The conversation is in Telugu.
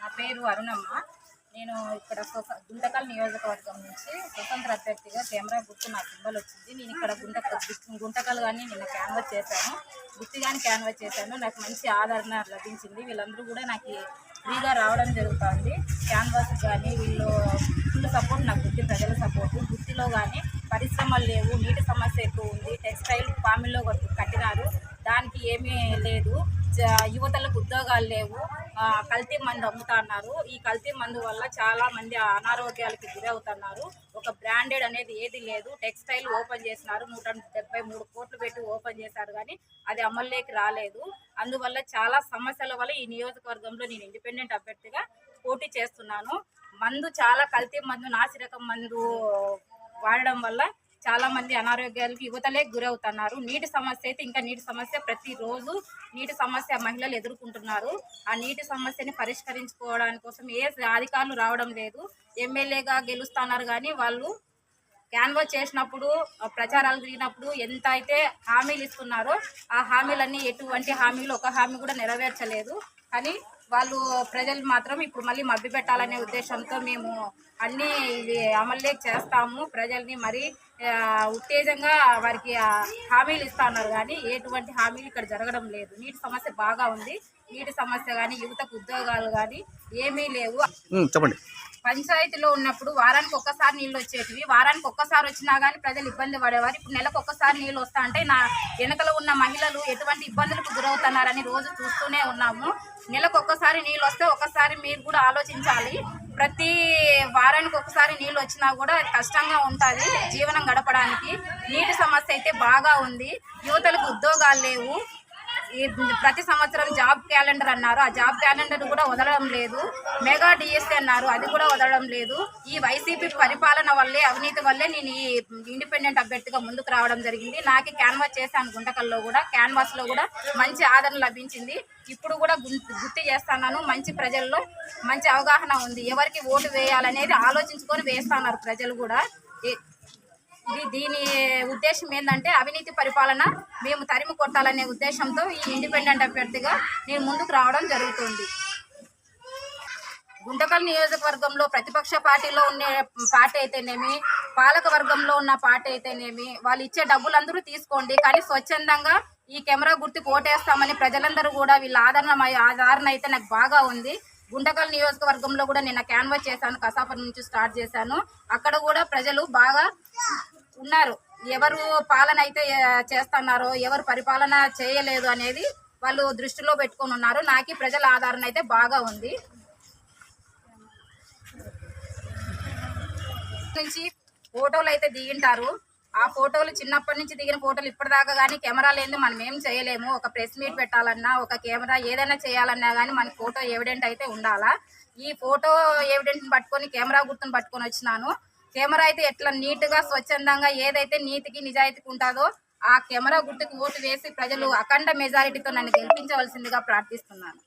నా పేరు అరుణమ్మ. నేను ఇక్కడ సొస- గుంటకల్ నియోజకవర్గం నుంచి స్వతంత్ర అభ్యర్థిగా కెమెరా గుర్తు నాకు సింబల్ వచ్చింది. నేను ఇక్కడ గుంట గుంటకల్ కానీ నిన్న క్యాన్వాస్ చేశాను. గుర్తు కానీ క్యాన్వాస్ చేశాను. నాకు మంచి ఆదరణ లభించింది. వీళ్ళందరూ కూడా నాకు ఫ్రీగా రావడం జరుగుతుంది. క్యాన్వాస్ కానీ వీళ్ళు ఫుల్ సపోర్ట్ నాకు గుర్తి ప్రజల సపోర్ట్. గుర్తిలో కానీ పరిశ్రమలు లేవు. నీటి సమస్య ఎక్కువ ఉంది. టెక్స్టైల్ ఫామిల్లో కట్టినారు. దానికి ఏమీ లేదు. యువతలకు ఉద్యోగాలు లేవు. కల్తీ మందు అమ్ముతున్నారు. ఈ కల్తీ మందు వల్ల చాలా మంది అనారోగ్యాలకి గురవుతున్నారు. ఒక బ్రాండెడ్ అనేది ఏది లేదు. టెక్స్టైల్ ఓపెన్ చేసినారు. నూట డెబ్బై మూడు కోట్లు పెట్టి ఓపెన్ చేశారు కానీ అది అమల్లోకి రాలేదు. అందువల్ల చాలా సమస్యల వల్ల ఈ నియోజకవర్గంలో నేను ఇండిపెండెంట్ అభ్యర్థిగా పోటీ చేస్తున్నాను. మందు చాలా కల్తీ మందు నాసిరకం మందు వాడడం వల్ల చాలా మంది అనారోగ్యాలకు యువతలే గురవుతున్నారు. నీటి సమస్య అయితే ఇంకా నీటి సమస్య ప్రతిరోజు నీటి సమస్య మహిళలు ఎదుర్కొంటున్నారు. ఆ నీటి సమస్యని పరిష్కరించుకోవడానికి కోసం ఏ అధికారులు రావడం లేదు. ఎమ్మెల్యేగా గెలుస్తున్నారు కానీ వాళ్ళు క్యాన్వాస్ చేసినప్పుడు ప్రచారాలు తిరిగినప్పుడు ఎంత అయితే హామీలు ఇస్తున్నారో ఆ హామీలన్నీ ఎటువంటి హామీలు ఒక హామీ కూడా నెరవేర్చలేదు. కానీ వాళ్ళు ప్రజలు మాత్రం ఇప్పుడు మళ్ళీ మభ్య పెట్టాలనే ఉద్దేశంతో మేము అన్నీ ఇది అమలు చేస్తాము. ప్రజల్ని మరి ఉత్తేజంగా వారికి హామీలు ఇస్తా ఉన్నారు కానీ ఎటువంటి హామీలు ఇక్కడ జరగడం లేదు. నీటి సమస్య బాగా ఉంది. నీటి సమస్య కానీ యువతకు ఉద్యోగాలు కానీ ఏమీ లేవు. చెప్పండి. పంచాయతీలో ఉన్నప్పుడు వారానికి ఒక్కసారి నీళ్ళు వచ్చేటివి. వారానికి ఒక్కసారి వచ్చినా కానీ ప్రజలు ఇబ్బంది పడేవారు. ఇప్పుడు నెలకు ఒక్కసారి నీళ్ళు వస్తా అంటే నా వెనకలో ఉన్న మహిళలు ఎటువంటి ఇబ్బందులకు గురవుతున్నారని రోజు చూస్తూనే ఉన్నాము. నెలకు ఒక్కసారి నీళ్ళు వస్తే ఒక్కసారి మీరు కూడా ఆలోచించాలి. ప్రతి వారానికి ఒకసారి నీళ్ళు వచ్చినా కూడా కష్టంగా ఉంటుంది జీవనం గడపడానికి. నీటి సమస్య అయితే బాగా ఉంది. యువతలకు ఉద్యోగాలు లేవు. ఈ ప్రతి సంవత్సరం జాబ్ క్యాలెండర్ అన్నారు. ఆ జాబ్ క్యాలెండర్ కూడా వదలడం లేదు. మెగా డిఎస్సీ అన్నారు. అది కూడా వదలడం లేదు. ఈ వైసీపీ పరిపాలన వల్లే అవినీతి వల్లే నేను ఈ ఇండిపెండెంట్ అభ్యర్థిగా ముందుకు రావడం జరిగింది. నాకు క్యాన్వాస్ చేశాను గుంటకల్లో కూడా. క్యాన్వాస్లో కూడా మంచి ఆదరణ లభించింది. ఇప్పుడు కూడా గుర్తు చేస్తున్నాను. మంచి ప్రజల్లో మంచి అవగాహన ఉంది. ఎవరికి ఓటు వేయాలనేది ఆలోచించుకొని వేస్తున్నారు ప్రజలు కూడా. ఏ- దీని ఉద్దేశం ఏంటంటే అవినీతి పరిపాలన మేము తరిమి కొట్టాలనే ఉద్దేశంతో ఈ ఇండిపెండెంట్ అభ్యర్థిగా నేను ముందుకు రావడం జరుగుతుంది. గుంటకల్ నియోజకవర్గంలో ప్రతిపక్ష పార్టీలో ఉండే పార్టీ అయితేనేమి పాలక వర్గంలో ఉన్న పార్టీ అయితేనేమి వాళ్ళు ఇచ్చే డబ్బులందరూ తీసుకోండి కానీ స్వచ్ఛందంగా ఈ కెమెరా గుర్తుకు ఓటేస్తామని ప్రజలందరూ కూడా వీళ్ళ ఆదరణ ఆదరణ అయితే నాకు బాగా ఉంది. గుంటకల్ నియోజకవర్గంలో కూడా నిన్న క్యాన్వాస్ చేశాను కసాపర్ నుంచి స్టార్ట్ చేశాను. అక్కడ కూడా ప్రజలు బాగా ఉన్నారు. ఎవరు పాలన అయితే చేస్తున్నారో ఎవరు పరిపాలన చేయలేదు అనేది వాళ్ళు దృష్టిలో పెట్టుకొని ఉన్నారు. నాకు ప్రజల ఆదరణ అయితే బాగా ఉంది. నుంచి ఫోటోలు అయితే దిగింటారు. ఆ ఫోటోలు చిన్నప్పటి నుంచి దిగిన ఫోటోలు ఇప్పటిదాకా కానీ కెమెరా లేని మనం ఏం చేయలేము. ఒక ప్రెస్ మీట్ పెట్టాలన్నా ఒక కెమెరా ఏదైనా చేయాలన్నా కానీ మన ఫోటో ఎవిడెంట్ అయితే ఉండాలా. ఈ ఫోటో ఎవిడెంట్ని పట్టుకొని కెమెరా గుర్తును పట్టుకొని వచ్చినాను. కెమెరా అయితే ఎట్లా నీట్గా స్వచ్ఛందంగా ఏదైతే నీతికి నిజాయితీకి ఉంటుందో ఆ కెమెరా గుర్తుకు ఓటు వేసి ప్రజలు అఖండ మెజారిటీతో నన్ను గెలిపించవలసిందిగా ప్రార్థిస్తున్నాను.